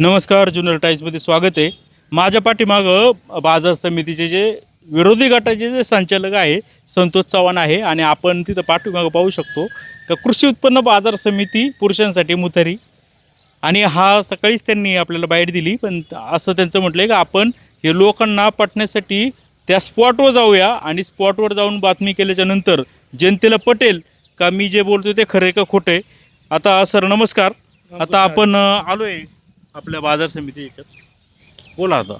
नमस्कार जुन्नर टाईम्समध्ये स्वागत आहे. माझ्या पाठीमागं बाजार समितीचे जे विरोधी गटाचे जे संचालक आहे संतोष चव्हाण आहे आणि आपण तिथं पाठीमागं पाहू शकतो का कृषी उत्पन्न बाजार समिती पुरुषांसाठी मुतारी आणि हा सकाळीच त्यांनी आपल्याला बाईट दिली पण असं त्यांचं म्हटलं आहे का आपण हे लोकांना पटण्यासाठी त्या स्पॉटवर जाऊया आणि स्पॉटवर जाऊन बातमी केल्याच्यानंतर जनतेला पटेल का मी जे बोलतो ते खरे का खोटे आता सर नमस्कार. आता आपण आलो आहे आपल्या बाजार समिती याच्यात? बोला आता.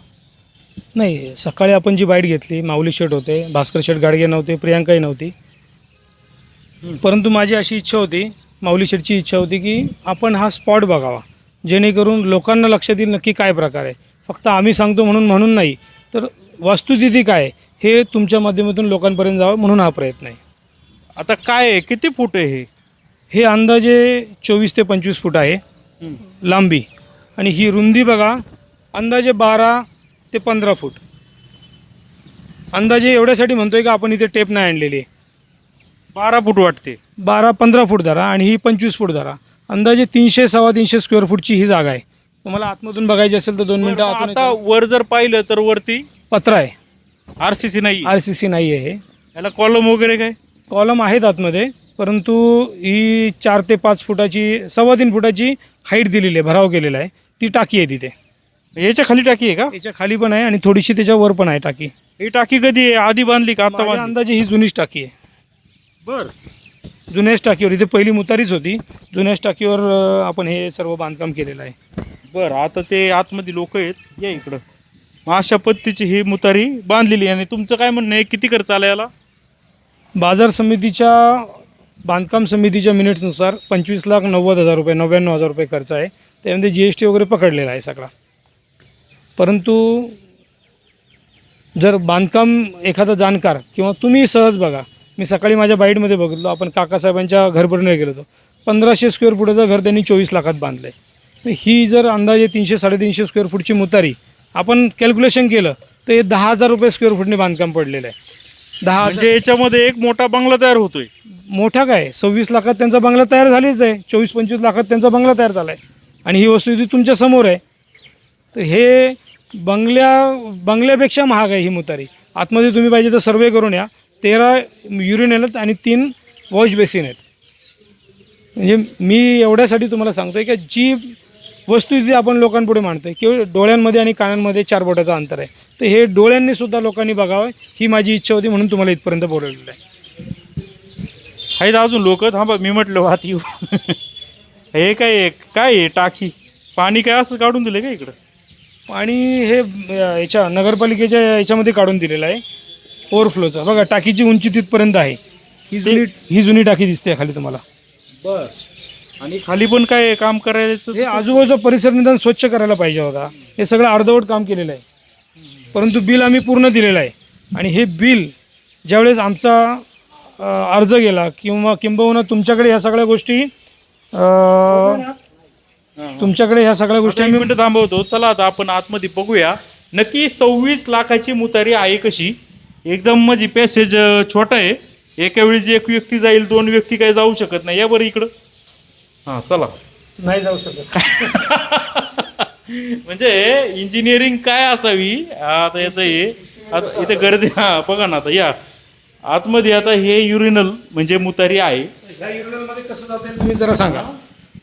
नाही सकाळी आपण जी बाईट घेतली माऊली शेठ होते भास्कर शेठ गाडगे नव्हते प्रियांकाही नव्हती. परंतु माझी अशी इच्छा होती माऊली शेठची इच्छा होती की आपण हा स्पॉट बघावा. जेणेकरून लोकांना लक्षात येईल नक्की काय प्रकार आहे. फक्त आम्ही सांगतो म्हणून म्हणून नाही तर वस्तुस्थिती काय हे तुमच्या माध्यमातून लोकांपर्यंत जावं म्हणून हा प्रयत्न आहे. आता काय आहे? किती फूट आहे हे? हे अंदाजे चोवीस ते पंचवीस फूट आहे. लांबी. आणि ही रुंदी बघा अंदाजे बारा ते पंधरा फूट. अंदाजे एवढ्यासाठी म्हणतोय का आपण इथे टेप नाही आणलेली आहे. बारा फूट वाटते. बारा पंधरा फूट धरा आणि ही पंचवीस फूट धरा. अंदाजे तीनशे सव्वा तीनशे स्क्वेअर फूटची ही जागा आहे. तुम्हाला आतमधून बघायची असेल तर दोन मिनटं आतून आता वर जर पाहिलं तर वरती पत्रा आहे. आर सी सी नाही आर सी सी नाही आहे हे. याला कॉलम वगैरे काय? कॉलम आहेत आतमध्ये परंतु ही चार ते पाच फुटाची सव्वा तीन फुटाची हाईट दिलेली आहे भराव केलेला आहे. ती टाकी आहे तिथे. याच्या खाली टाकी आहे का? याच्या खाली पण आहे आणि थोडीशी त्याच्या वर पण आहे टाकी. ही टाकी कधी आहे? आधी बांधली का आता माझ्या बांधली? अंदाजे ही जुनीच टाकी आहे. बर. जुन्याच टाकीवर इथे पहिली मुतारीच होती. जुन्याच टाकीवर अं, आपण हे सर्व बांधकाम केलेलं आहे. बर आता ते आतमध्ये लोक आहेत. या इकडं. मग अशा पद्धतीची ही मुतारी बांधलेली आहे. आणि तुमचं काय म्हणणं आहे? किती खर्च आला याला? बाजार समितीच्या बांधकाम समितीच्या मिनिट्सनुसार पंचवीस लाख नव्वद हजार रुपये नव्याण्णव हजार रुपये खर्च आहे. त्यामध्ये जी एस टी वगैरे पकडलेला आहे सगळा. परंतु जर बांधकाम एखादा जाणकार किंवा तुम्ही सहज बघा मी सकाळी माझ्या बाईटमध्ये बघितलो आपण काकासाहेबांच्या घरभरणीला गेलो होतो. पंधराशे स्क्वेअर फुटाचं घर त्यांनी चोवीस लाखात बांधलं आहे ही जर अंदाजे तीनशे साडेतीनशे स्क्वेअर फूटची मुतारी आपण कॅल्क्युलेशन केलं तर हे दहा हजार रुपये स्क्वेअर फूटने बांधकाम पडलेलं आहे. दहा म्हणजे याच्यामध्ये एक मोठा बंगला तयार होतोय. मोठा काय? सव्वीस लाखात त्यांचा बंगला तयार झालीच आहे. चोवीस पंचवीस लाखात त्यांचा बंगला तयार झाला आहे आणि ही वस्तू तुमच्यासमोर आहे. तर हे बंगल्या बंगल्यापेक्षा महाग आहे ही मुतारी. आतमध्ये तुम्ही पाहिजे तर सर्वे करून या. तेरा युरिन आहेत आणि तीन वॉश बेसिन आहेत. म्हणजे मी एवढ्यासाठी तुम्हाला सांगतो आहे की जी वस्तू इथे आपण लोकांपुढे मांडतोय. किंवा डोळ्यांमध्ये आणि कानांमध्ये चार बोटाचं अंतर आहे. तर हे डोळ्यांनी सुद्धा लोकांनी बघावं ही माझी इच्छा होती म्हणून तुम्हाला इथपर्यंत बोलवलेलं आहे. आहेत अजून लोक? थांबा मी म्हटलं वात येऊ. हे काय? काय आहे टाकी? पाणी काय असं काढून दिलं का इकडं? आणि हे अ, याच्या नगरपालिकेच्या याच्यामध्ये काढून दिलेलं आहे. ओव्हरफ्लोचा बघा टाकीची उंची तिथपर्यंत आहे. ही जुनी ही जुनी टाकी दिसते खाली तुम्हाला. बर. आणि खाली पण काय? काम करायचं हे आजूबाजूचा परिसर निदान स्वच्छ करायला पाहिजे होता. हे सगळं अर्धवट काम केलेलं आहे. परंतु बिल आम्ही पूर्ण दिलेलं आहे. आणि हे बिल ज्यावेळेस आमचा अर्ज गेला किंवा किंबहुना तुमच्याकडे ह्या सगळ्या गोष्टी तुमच्याकडे ह्या सगळ्या गोष्टी गोष्टी मिनिटं थांबवतो. चला आता आपण आतमध्ये बघूया. नक्की सव्वीस लाखाची मुतारी आहे कशी? एकदम म्हणजे पॅसेज छोटा आहे. एका वेळी जी एक व्यक्ती जाईल दोन व्यक्ती काय जाऊ शकत नाही. या बरं इकडं. हां चला. नाही जाऊ शकत. म्हणजे इंजिनिअरिंग काय असावी? आता याचं हे आता इथे गर्दी हां बघा ना आता या. आतमध्ये आता हे युरिनल म्हणजे मुतारी आहे. ह्या युरिनलमध्ये कसं जाता येईल तुम्ही जरा सांगा.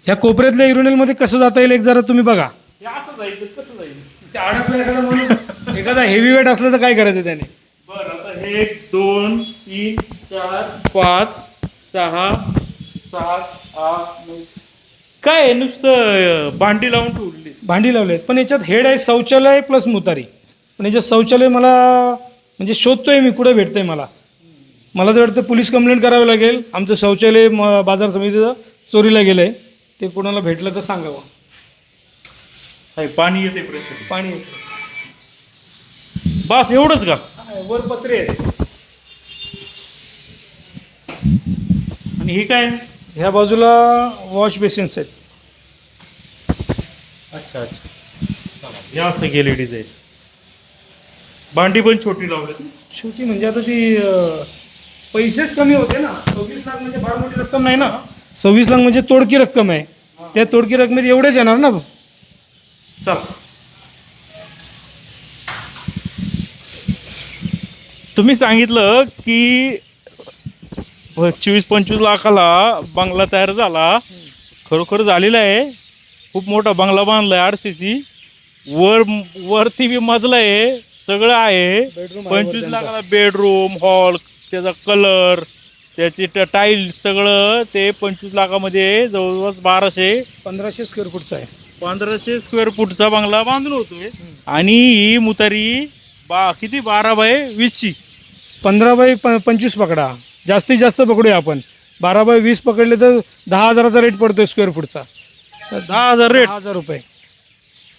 ह्या कोपऱ्यातल्या युरिनलमध्ये कसं जाता येईल एक जरा तुम्ही बघा. हे असं जाईल तर कसं जाईल? ते अडकलं एखादा माणूस एखादा हेवी वेट असलं तर काय करायचं त्याने? बरं आता हे एक दोन तीन चार पाच सहा सात आठ नऊ. काय आहे नुसतं अं, भांडी लावून ठेवली भांडी लावलेत पण याच्यात हेड आहे शौचालय प्लस मुतारी. पण याच्यात शौचालय मला म्हणजे शोधतोय मी कुठं भेटतंय मला. मला तर वाटतं पोलीस कंप्लेंट करावी लागेल. आमचं शौचालय म बाजार समितीचं चोरीला गेलं आहे ते कोणाला भेटलं तर सांगावं. आहे, पाणी येते प्रेशर पाणी बस एवढंच का? वर पत्रे आहेत. आणि हे काय? ह्या बाजूला वॉश बेसिन्स आहेत. अच्छा अच्छा. या असं गेले डिझाईन भांडी पण छोटी लावली छोटी म्हणजे आता ती अं, पैसेच कमी होते ना. सव्वीस लाख म्हणजे फार मोठी रक्कम नाही ना. सव्वीस लाख म्हणजे तोडकी रक्कम आहे. त्या तोडकी रकमेत एवढेच येणार ना चला. तुम्ही सांगितलं की चोवीस पंचवीस लाखाला बंगला तयार झाला. खरोखर झालेला आहे. खूप मोठा बंगला बांधला आहे आर सी सी. वर वरती बी मजला आहे. सगळं आहे पंचवीस. लाखाला बेडरूम हॉल त्याचा कलर त्याची टाईल्स सगळं ते पंचवीस लाखामध्ये जवळपास बाराशे पंधराशे स्क्वेअर फूटचा आहे. पंधराशे स्क्वेअर फूटचा बंगला बांधून होतोय. आणि ही मुतारी बा किती? बारा बाय वीसची. पंधरा बाय प पंचवीस पकडा. जास्तीत जास्त पकडूया आपण. बारा बाय वीस पकडले तर दहा हजाराचा रेट पडतोय स्क्वेअर फूटचा दहा हजार रेट हजार रुपये.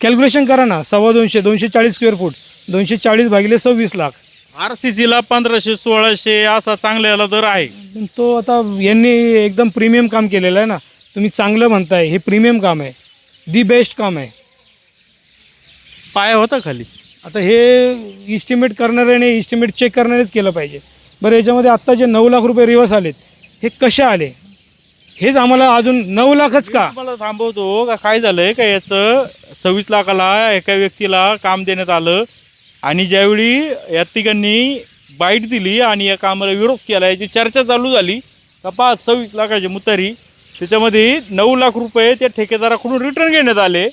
कॅल्क्युलेशन करा ना सव्वा दोनशे दोनशे चाळीस स्क्वेअर फूट दोनशे चाळीस भागिले सव्वीस लाख. आर सी सीला पंधराशे सोळाशे असा चांगल्याला दर आहे. पण तो आता यांनी एकदम प्रीमियम काम केलेलं आहे ना. तुम्ही चांगलं म्हणताय हे प्रीमियम काम आहे. दी बेस्ट काम आहे. पाया होता खाली. आता हे इस्टिमेट करणाऱ्याने इस्टिमेट चेक करणारेच केलं पाहिजे. बरं याच्यामध्ये आत्ता जे नऊ लाख रुपये रिवर्स आलेत हे कसे आले? हेच आम्हाला अजून नऊ लाखच का? मला थांबवतो हो, का काय झालंय का याचं? सव्वीस लाखाला एका व्यक्तीला काम देण्यात आलं आणि ज्यावेळी या तिघांनी बाईट दिली आणि या कामाला विरोध केला याची चर्चा चालू झाली का पाच सव्वीस लाखाची मुतारी त्याच्यामध्ये नऊ लाख रुपये त्या ठेकेदाराकडून रिटर्न घेण्यात आले.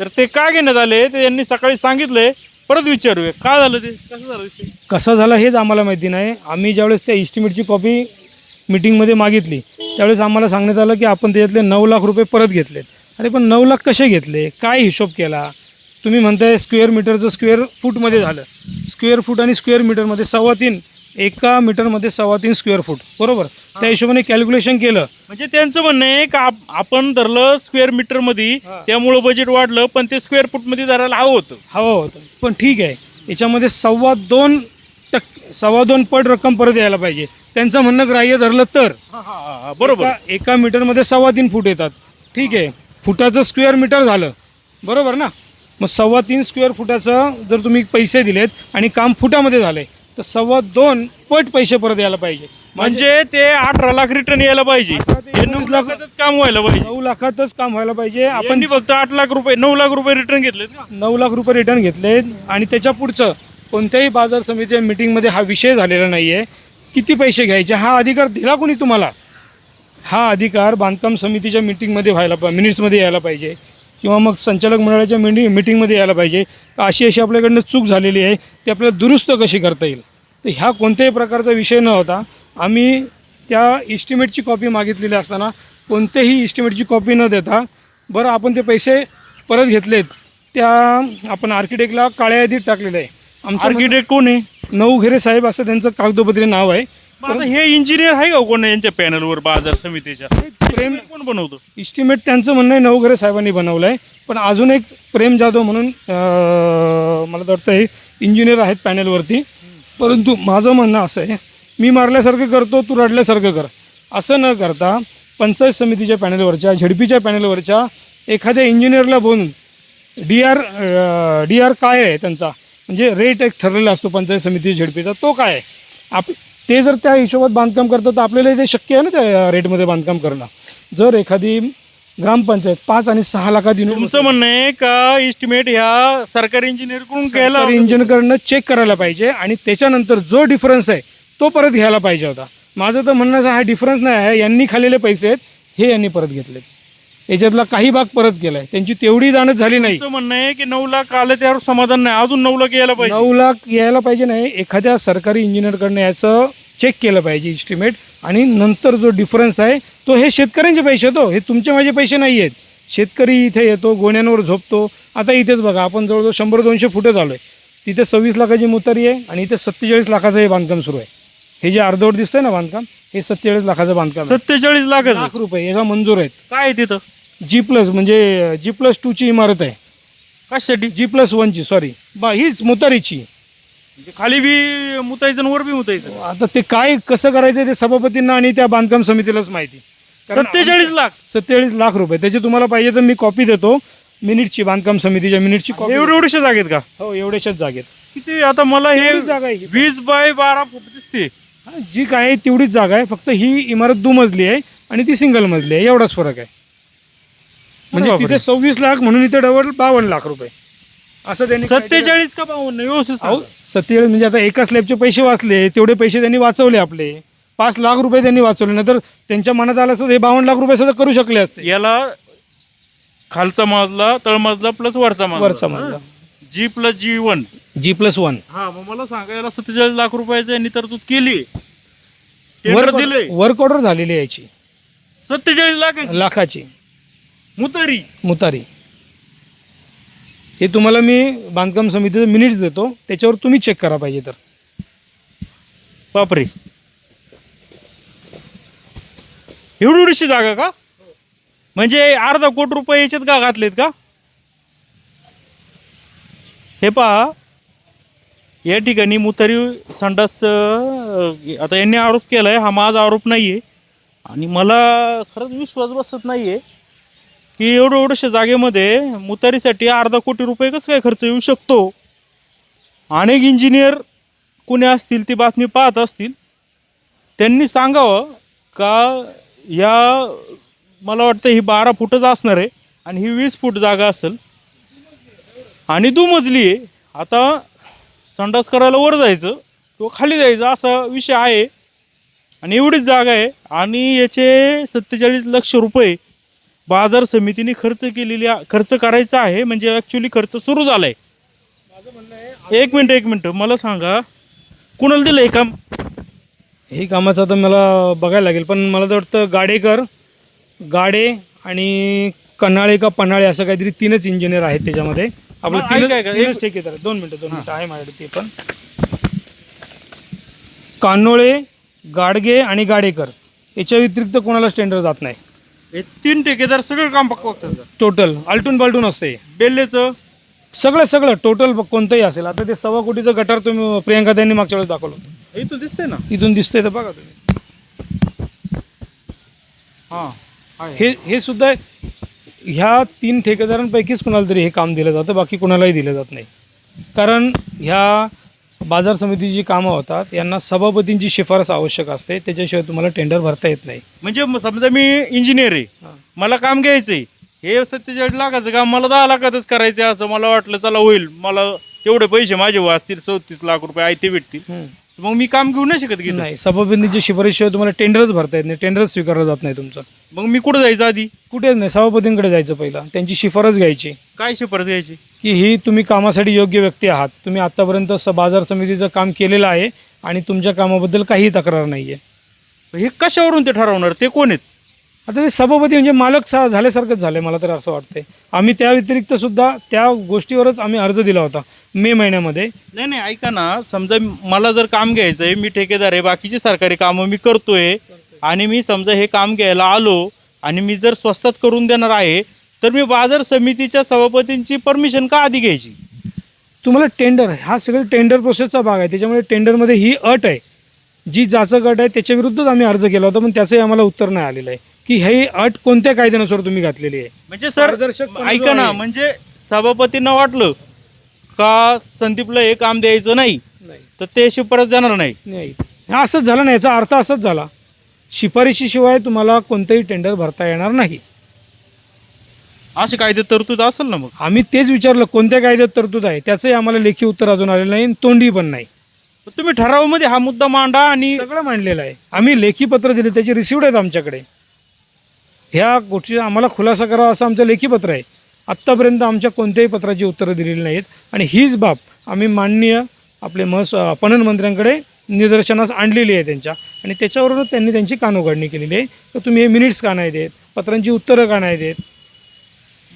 तर ते का घेण्यात आले? ते यांनी सकाळी सांगितलंय परत विचारूया. का झालं ते? कसं झालं विषय? कसं झालं हेच आम्हाला माहिती नाही. आम्ही ज्यावेळेस त्या इस्टिमेटची कॉपी मिटिंगमध्ये मागितली त्यावेळेस आम्हाला सांगण्यात आलं की आपण त्याच्यातले नऊ लाख रुपये परत घेतलेत. अरे पण नऊ लाख कसे घेतले? काय हिशोब केला? तुम्ही म्हणताय स्क्वेअर मीटरचं स्क्वेअर फूटमध्ये झालं. स्क्वेअर फूट आणि स्क्वेअर मीटरमध्ये सव्वा तीन एका मीटरमध्ये सव्वा तीन स्क्वेअर फूट बरोबर? त्या हिशोबाने कॅल्क्युलेशन केलं. म्हणजे त्यांचं म्हणणं आहे का आप- आपण धरलं स्क्वेअर मीटरमध्ये त्यामुळं बजेट वाढलं पण ते स्क्वेअर फूटमध्ये धरायला हवं होतं. हवं होतं. पण ठीक आहे. याच्यामध्ये सव्वा दोन टक्के सव्वा दोन पट रक्कम परत यायला पाहिजे. त्यांचं म्हणणं ग्राह्य धरलं तर. बरोबर. एका एका मीटरमध्ये सव्वा तीन फूट येतात. ठीक आहे. फुटाचं स्क्वेअर मीटर झालं. बरोबर ना? मग सव्वा तीन स्क्वेअर फुटाचं जर तुम्ही पैसे दिलेत आणि काम फुटामध्ये झालंय तर सव्वा दोन पट पैसे परत यायला पाहिजे. म्हणजे ते अठरा लाख रिटर्न यायला पाहिजे. हे नऊ लाखातच काम व्हायला पाहिजे. नऊ लाखातच काम व्हायला पाहिजे. आपण आपण फक्त आठ लाख रुपये नऊ लाख रुपये रिटर्न घेतलेत का? नऊ लाख रुपये रिटर्न घेतलेत. आणि त्याच्या पुढचं कोणत्याही बाजार समिती मिटिंगमध्ये हा विषय झालेला नाही आहे किती पैसे घ्यायचे? हा अधिकार दिला कोणी तुम्हाला? हा अधिकार बांधकाम समितीच्या मिटिंगमध्ये व्हायला पा मिनिट्समध्ये यायला पाहिजे. किंवा मग संचालक मंडळाच्या मिटिंग मिटिंगमध्ये यायला पाहिजे. अशी अशी आपल्याकडनं चूक झालेली आहे. ती आपल्याला दुरुस्त कशी करता येईल? तर ह्या कोणत्याही प्रकारचा विषय न होता आम्ही त्या इस्टिमेटची कॉपी मागितलेली असताना कोणत्याही इस्टिमेटची कॉपी न देता बरं आपण ते पैसे परत घेतलेत. त्या आपण आर्किटेक्टला काळ्या यादीत टाकलेलं आहे. आमचं आर्किटेक्ट कोण आहे? नऊ घेरे साहेब असं त्यांचं कागदोपत्री नाव आहे. आता हे इंजिनियर आहे का कोण यांच्या पॅनलवर बाजार समितीच्या? प्रेम कोण बनवतो? इस्टिमेट त्यांचं म्हणणं आहे नवघरे साहेबांनी बनवलं आहे पण अजून एक प्रेम जाधव म्हणून मला वाटतं हे इंजिनियर आहेत पॅनलवरती परंतु माझं म्हणणं असं आहे मी मारल्यासारखं करतो तू रडल्यासारखं कर. असं न करता पंचायत समितीच्या पॅनलवरच्या झेडपीच्या पॅनलवरच्या एखाद्या इंजिनियरला बोलून डी आर डी आर काय आहे त्यांचा? म्हणजे रेट एक ठरलेला असतो पंचायत समिती झेडपीचा तो काय आहे? आप ते जर त्या हिशोबात बांधकाम करतात तर आपल्याला ते शक्य आहे ना त्या रेटमध्ये बांधकाम करणं? जर एखादी ग्रामपंचायत पाच आणि सहा लाखात युनिट तुमचं म्हणणं आहे का इस्टिमेट ह्या सरकारी इंजिनियरकडून घ्यायला इंजिनियरकडनं चेक करायला पाहिजे आणि त्याच्यानंतर जो डिफरन्स आहे तो परत घ्यायला पाहिजे होता. माझं तर म्हणणं असं हा डिफरन्स नाही आहे यांनी खाल्लेले पैसे आहेत हे यांनी परत घेतले याच्यातला काही भाग परत केलाय त्यांची तेवढी दानच झाली नाही. तुमचं म्हणणं आहे की नऊ लाख आलं त्यावर समाधान नाही. अजून नऊ लाख यायला पाहिजे. नऊ लाख यायला पाहिजे नाही. एखाद्या सरकारी इंजिनियरकडनं याचं चेक केलं पाहिजे इस्टिमेट आणि नंतर जो डिफरन्स आहे तो हे शेतकऱ्यांचे पैसे येतो हे तुमचे माझे पैसे नाही आहेत शेतकरी इथे येतो गोण्यांवर झोपतो. आता इथेच बघा आपण जवळजवळ शंभर दोनशे फुटं झालो आहे तिथे सव्वीस लाखाची मुतारी आहे आणि इथे सत्तेचाळीस लाखाचं हे बांधकाम सुरू आहे. हे जे अर्धवट दिसतंय ना बांधकाम हे सत्तेचाळीस लाखाचं बांधकाम आहे. सत्तेचाळीस लाखाचं? लाख रुपये याचा मंजूर आहेत. काय आहे तिथं? जी प्लस म्हणजे जी प्लस टूची इमारत आहे. कशासाठी? जी प्लस वनची सॉरी बा हीच मुतारीची. म्हणजे खाली बी मुतायचं आणि वर बी मुतायचं. आता ते काय कसं करायचं ते सभापतींना आणि त्या बांधकाम समितीलाच माहिती. कारण सत्तेचाळीस लाख. सत्तेचाळीस लाख रुपये. त्याची तुम्हाला पाहिजे तर मी कॉपी देतो. मिनिटची बांधकाम समितीच्या मिनिटची कॉपी एवढे एवढेशा जागेत का? हो एवढ्याशाच जागेत. किती? आता मला हे जागा आहे ही. वीस बाय बारा फूट दिसते. हा, जी काय आहे तेवढीच जागा आहे. फक्त ही इमारत दुमजली आहे आणि ती सिंगल मजली आहे. एवढाच फरक आहे. म्हणजे बापरे. तिथे सव्वीस लाख म्हणून इथे डबल बावन्न लाख रुपये. असं त्यांनी सत्तेचाळीस का बावन्न? व्यवस्थित. सत्तेचाळीस म्हणजे आता एका स्लॅबचे पैसे वाचले तेवढे पैसे त्यांनी वाचवले आपले. पाच लाख रुपये त्यांनी वाचवले नंतर त्यांच्या मनात आलं असतं हे बावन्न लाख रुपये सुद्धा करू शकले असते. याला खालचा मजला तळमजला प्लस वरचा मजला. वरचा मजला. G plus G one G plus one हा मग मला सांगा याला सत्तेचाळीस लाख रुपयाचं यांनी तरतूद केली. टेंडर दिले वर्क ऑर्डर झालेली आहे याची. सत्तेचाळीस लाख लाखाची. मुतारी. मुतारी. हे तुम्हाला मी बांधकाम समितीचं मिनिट्स देतो. त्याच्यावर तुम्ही चेक करा पाहिजे तर. बापरे. एवढी एवढीशी जागा का? म्हणजे अर्धा कोटी रुपये याच्यात का घातलेत का? हे पहा. या ठिकाणी मुतारी संडास आता यांनी आरोप केलाय. हा माझा आरोप नाही आहे आणि मला खरंच विश्वास बसत नाही आहे की एवढं एवढ्याशा जागेमध्ये मुतारीसाठी अर्धा कोटी रुपये कसं काय खर्च येऊ शकतो? अनेक इंजिनियर कुणी असतील ती बातमी पाहत असतील. त्यांनी सांगावं का या मला वाटतं ही बारा फुटच असणार आहे आणि ही वीस फूट जागा असेल. आणि दुमजली आहे. आता संडास करायला वर जायचं किंवा खाली जायचं असा विषय आहे. आणि एवढीच जागा आहे. आणि याचे सत्तेचाळीस लक्ष रुपये बाजार समितीने खर्च केलेली खर्च करायचा आहे म्हणजे ॲक्च्युली खर्च सुरू झाला आहे एक मिनटं एक मिनटं मला सांगा कुणाला दिलं हे काम? हे कामाचं आता मला बघायला लागेल पण मला तर वाटतं गाडेकर गाडे आणि कन्हाळे का पन्हाळे असं काहीतरी तीनच इंजिनियर आहेत त्याच्यामध्ये. आपलं तीन ऐका, ऐका, तीनच एक- ठेकेदार. दोन मिनटं दोन मिनटं आहे माझ्याकडे ते पण. कानोळे गाडगे आणि गाडेकर. याच्या व्यतिरिक्त कोणालाच टेंडर जात नाही? हे तीन ठेकेदार सगळं काम पक्क बघतात टोटल आलटून पालटून असते. बेल्लेचं. सगळं सगळं टोटल कोणतंही असेल. आता ते सव्वा कोटीचं गटार तुम्ही प्रियंका त्यांनी मागच्या वेळेस दाखवलं होतं. इथं दिसतंय ना? इथून दिसतंय तर बघा तुम्ही. हां आहे. हे हे सुद्धा ह्या तीन ठेकेदारांपैकीच कुणाला तरी हे काम दिलं जातं बाकी कुणालाही दिलं जात नाही. कारण ह्या बाजार समितीची जी कामं होतात यांना सभापतींची शिफारस आवश्यक असते. त्याच्याशिवाय तुम्हाला टेंडर भरता येत नाही. म्हणजे म- समजा मी इंजिनियर आहे. मला काम घ्यायचंय. हे सत्तेचाळीस लाखाचं काम मला दहा लाखातच करायचं आहे असं मला वाटलं चला होईल. मला तेवढे पैसे माझे वाचतील चौतीस लाख रुपये आहे ते भेटतील. हम्म. मग मी काम घेऊ नाही शकत की नाही सभापतींची शिफारशीशिवाय तुम्हाला टेंडरच भरता येत नाही टेंडरच स्वीकारलं जात नाही तुमचं. मग मी कुठं जायचं आधी? कुठेच नाही सभापतींकडे जायचं पहिला. त्यांची शिफारस घ्यायची. काय शिफारस घ्यायची? की ही तुम्ही कामासाठी योग्य व्यक्ती आहात. तुम्ही आत्तापर्यंत स बाजार समितीचं काम केलेलं आहे आणि तुमच्या कामाबद्दल काहीही तक्रार नाही आहे हे कशावरून ते ठरवणार? ते कोण आहेत? आता ते सभापती म्हणजे मालक सा झाल्यासारखंच झालं मला तर असं वाटतंय. आम्ही त्या व्यतिरिक्त सुद्धा त्या गोष्टीवरच आम्ही अर्ज दिला होता मे महिन्यामध्ये. नाही नाही ऐका ना. समजा मला जर काम घ्यायचं आहे मी ठेकेदार आहे बाकीची सरकारी कामं मी करतोय आणि मी समजा हे काम घ्यायला आलो आणि मी जर स्वस्तात करून देणार आहे तर मी बाजार समितीच्या सभापतींची परमिशन का आधी घ्यायची? तुम्हाला टेंडर हा सगळं टेंडर प्रोसेसचा भाग आहे. त्याच्यामुळे टेंडरमध्ये ही अट आहे. जी ज्याचं गट आहे त्याच्या विरुद्धच आम्ही अर्ज केला होता पण त्याचंही आम्हाला उत्तर नाही आलेलं आहे. की हे अट कोणत्या कायद्यानुसार तुम्ही घातलेली आहे? म्हणजे सर जो ऐका ना आहे- म्हणजे सभापतींना वाटलं का संदीपला हे काम द्यायचं नाही? नाही. तर ते शिफारस देणार नाही. नाही. हा असंच झालं नाही याचा अर्थ असंच झाला. शिफारशीशिवाय तुम्हाला कोणतंही टेंडर भरता येणार नाही. असे कायदे तरतूद असेल ना मग? आम्ही तेच विचारलं कोणत्या कायद्यात तरतूद आहे? त्याचंही आम्हाला लेखी उत्तर अजून आलेलं नाही आणि तोंडी पण नाही. तुम्ही ठरावामध्ये हा मुद्दा मांडा आणि सगळं मांडलेलं आहे. आम्ही लेखी पत्र दिले त्याचे रिसिव्ड आहेत आमच्याकडे. ह्या गोष्टीचा आम्हाला खुलासा करावा असं आमचं लेखी पत्र आहे. आत्तापर्यंत आमच्या कोणत्याही पत्राची उत्तरं दिलेली नाहीत आणि हीच बाब आम्ही माननीय आपले महस पणन मंत्र्यांकडे निदर्शनास आणलेली आहे त्यांच्या. आणि त्याच्यावरूनच त्यांनी त्यांची कानोगाडणी केलेली आहे. तर तुम्ही हे मिनिट्स का नाही देत? पत्रांची उत्तरं का नाही देत?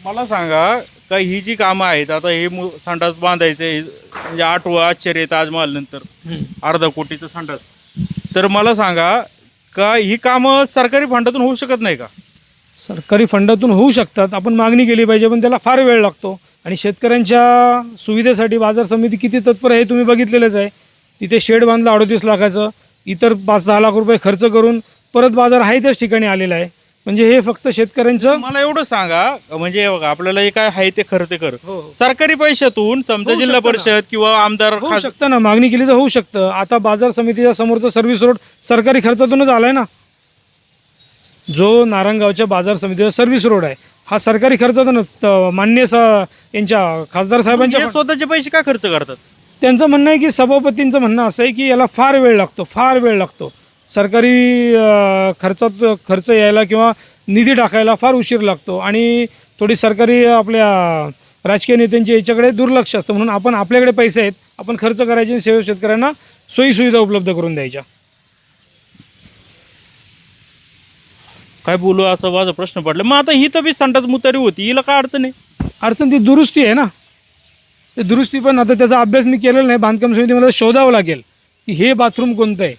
मला सांगा का ही जी कामं आहेत आता हे मु संडास बांधायचे हे म्हणजे आठवं आश्चर्य ताजमहाल नंतर. अर्धा कोटीचं संडास. तर मला सांगा का ही कामं सरकारी फंडातून होऊ शकत नाही का? सरकारी फंडातून होऊ शकतात आपण मागणी केली पाहिजे पण त्याला फार वेळ लागतो. आणि शेतकऱ्यांच्या सुविधेसाठी बाजार समिती किती तत्पर आहे हे तुम्ही बघितलेलंच आहे. तिथे शेड बांधला अडतीस लाखाचं इतर पाच दहा लाख रुपये खर्च करून परत बाजार आहे त्याच ठिकाणी आलेला आहे. म्हणजे हे फक्त शेतकऱ्यांचं? मला एवढं सांगा म्हणजे हे बघा आपल्याला हे काय आहे ते खरं ते कर हो. सरकारी पैशातून समजा होऊ जिल्हा शकतं ना. परिषद किंवा आमदार होऊ खास- शकतं ना मागणी केली तर होऊ शकतं. आता बाजार समितीच्या समोरचं सर्व्हिस रोड सरकारी खर्चातूनच आलाय ना. जो नारायणगावच्या बाजार समितीचा सर्व्हिस रोड आहे हा सरकारी खर्चाचा नसतं मान्य स यांच्या खासदार साहेबांच्या हे स्वतःचे पैसे काय खर्च करतात? त्यांचं म्हणणं आहे की सभापतींचं म्हणणं असं आहे की याला फार वेळ लागतो फार वेळ लागतो. सरकारी खर्चात खर्च यायला किंवा निधी टाकायला फार उशीर लागतो. आणि थोडी सरकारी आपल्या राजकीय नेत्यांच्या याच्याकडे दुर्लक्ष असतं. म्हणून आपण आपल्याकडे पैसे आहेत आपण खर्च करायचे आणि सेवा शेतकऱ्यांना सोयीसुविधा उपलब्ध करून द्यायच्या. काय बोलू असं माझा प्रश्न पडला. मग आता ही तर बी संडास मुतारी होती. हिला काय अडचण आहे? अडचण ती दुरुस्ती आहे ना. ते दुरुस्ती पण आता त्याचा अभ्यास मी केलेला नाही. बांधकाम समिती मला शोधावं लागेल की हे बाथरूम कोणतं आहे?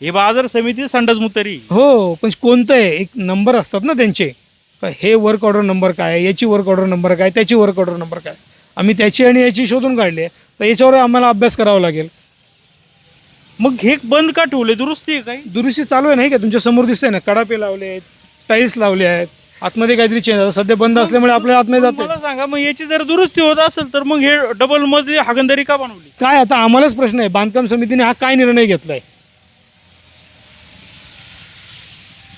हे बाजार समिती संडास मुतारी. हो पण कोणतं आहे? एक नंबर असतात ना त्यांचे. का हे वर्क ऑर्डर नंबर काय आहे, याची वर्क ऑर्डर नंबर काय त्याची वर्क ऑर्डर नंबर काय आम्ही त्याची आणि याची शोधून काढली तर याच्यावर आम्हाला अभ्यास करावा लागेल. मग हे बंद का ठेवले? दुरुस्ती आहे काही? दुरुस्ती चालू आहे नाही का? तुमच्यासमोर दिसतंय ना कडापे लावले आहेत टाईल्स लावले आहेत. आतमध्ये काहीतरी चेंज सध्या बंद असल्यामुळे आपल्या आतमध्ये जाते. मला सांगा मग याची जर दुरुस्ती होत असेल तर मग हे डबल मजली हागंदारी का बनवली? काय आता आम्हालाच प्रश्न आहे. बांधकाम समितीने हा काय निर्णय घेतलाय?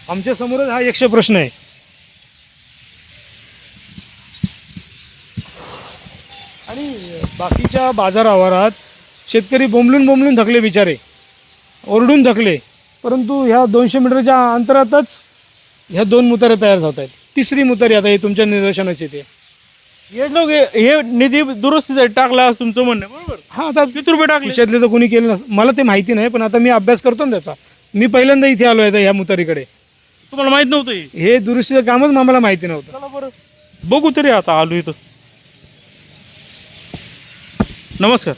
आमच्या समोरच हा एकशे प्रश्न आहे. आणि बाकीच्या बाजार आवारात शेतकरी बोंबलून बोंबलून थकले बिचारे. ओरडून थकले. परंतु ह्या दोनशे मीटरच्या अंतरातच ह्या दोन मुतारे तयार होत आहेत. तिसरी मुतारी आता ही तुमच्या निदर्शनाची येते. हे लोक हे- निधी दुरुस्तीसाठी टाकला असं तुमचं म्हणणं बरोबर? हा आता किती रुपये टाकले? खिशातले तर कोणी केलं नस मला ते माहिती नाही पण आता मी अभ्यास करतो ना त्याचा. मी पहिल्यांदा इथे आलो आहे ह्या मुतारीकडे. तुम्हाला माहीत नव्हतं हे? हे दुरुस्तीचं कामच आम्हाला माहिती नव्हतं. चला बरं. बघू तरी आता आलो इथं. नमस्कार.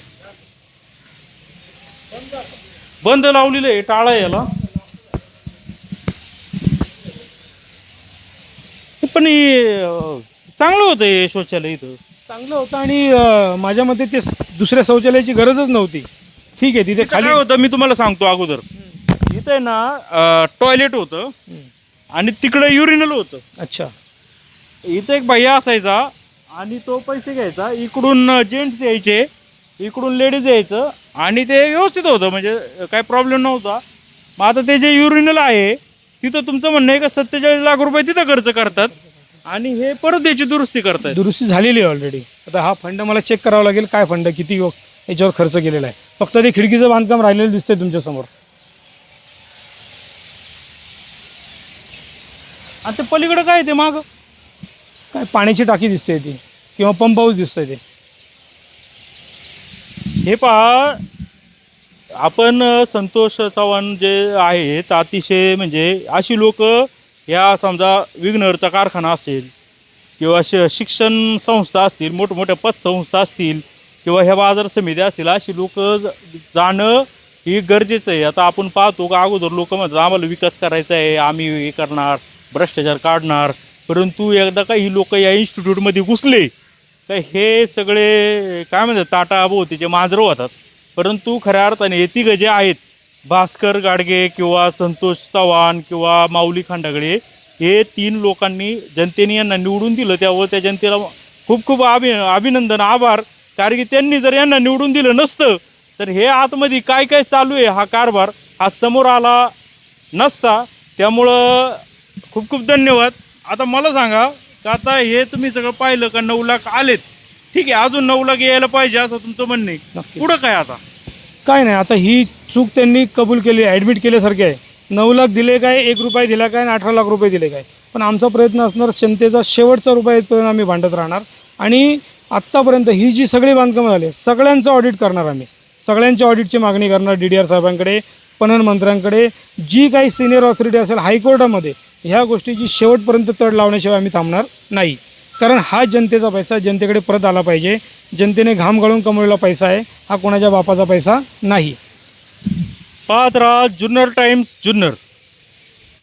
बंद लावलेलं आहे टाळा आहे याला. पण हे, अं, चांगलं होतं हे शौचालय इथं. चांगलं होतं आणि अं, माझ्या मते ते स- दुसऱ्या शौचालयाची गरजच नव्हती. ठीक आहे तिथे खाली खाली होतं मी तुम्हाला सांगतो अगोदर. इथं ना टॉयलेट होतं. हम्म. आणि तिकडं युरिनल होतं. अच्छा. इथं एक भैया असायचा आणि तो पैसे घ्यायचा. इकडून जेंट्स यायचे इकडून लेडीज यायचं आणि ते व्यवस्थित होतं म्हणजे काही प्रॉब्लेम नव्हता. मग आता ते जे युरिनल आहे तिथं तुमचं म्हणणं आहे का सत्तेचाळीस लाख रुपये तिथं खर्च करतात आणि हे परत याची दुरुस्ती करतायत? दुरुस्ती झालेली आहे ऑलरेडी आता हा फंड मला चेक करावा लागेल काय फंड किती याच्यावर खर्च केलेला आहे. फक्त ते खिडकीचं बांधकाम राहिलेलं दिसतंय तुमच्यासमोर. आणि ते पलीकडं काय ते मागं? काय पाण्याची टाकी दिसते ती किंवा पंप हाऊस दिसतंय ते. हे पहा आपण संतोष चव्हाण जे आहेत अतिशय म्हणजे अशी लोक या समजा विघ्नरचा कारखाना असेल किंवा श शिक्षण संस्था असतील मोठमोठ्या पतसंस्था असतील किंवा ह्या बाजार समित्या असतील अशी लोक जाणं ही गरजेचं आहे. आता आपण पाहतो का अगोदर लोक म्हणतात आम्हाला विकास करायचा आहे आम्ही हे करणार. भ्रष्टाचार काढणार परंतु एकदा का ही लोक या इन्स्टिट्यूटमध्ये घुसले तर हे सगळे काय म्हणतात टाटा भोवतीचे मांजरं होतात. परंतु खऱ्या अर्थाने हे तिघं जे आहेत भास्कर गाडगे किंवा संतोष चव्हाण किंवा माऊली खांडागळे हे तीन लोकांनी जनतेने यांना निवडून दिलं. त्यावर त्या जनतेला खूप खूप अभि अभिनंदन आभार. कारण की त्यांनी जर यांना निवडून दिलं नसतं तर हे आतमध्ये काय काय चालू आहे हा कारभार हा समोर आला नसता. त्यामुळं खूप खूप धन्यवाद. आता मला सांगा का आता हे तुम्ही सगळं पाहिलं का नऊ लाख आलेत? ठीक आहे अजून नऊ लाख यायला पाहिजे असं तुमचं म्हणणं आहे. नक्कीच. पुढं काय आता? काय नाही आता ही चूक त्यांनी कबूल केली ॲडमिट केल्यासारखे आहे. नऊ लाख दिले काय एक रुपये दिला काय आणि अठरा लाख रुपये दिले काय. पण आमचा प्रयत्न असणार जनतेचा शेवटचा रुपया येतपर्यंत आम्ही भांडत राहणार. आणि आत्तापर्यंत ही जी सगळी बांधकामं झाली सगळ्यांचं ऑडिट करणार आम्ही. सगळ्यांच्या ऑडिटची मागणी करणार डी डी आर साहेबांकडे पणन मंत्र्यांकडे. जी काही सिनियर ऑथॉरिटी असेल हायकोर्टामध्ये ह्या गोष्टीची शेवटपर्यंत तड लावण्याशिवाय आम्ही थांबणार नाही. कारण हा जनतेचा पैसा जनतेकडे परत आला पाहिजे. जनतेने घाम घालून कमवलेला पैसा आहे हा कोणाच्या बापाचा पैसा नाही. पाहत राहा जुन्नर टाइम्स जुन्नर.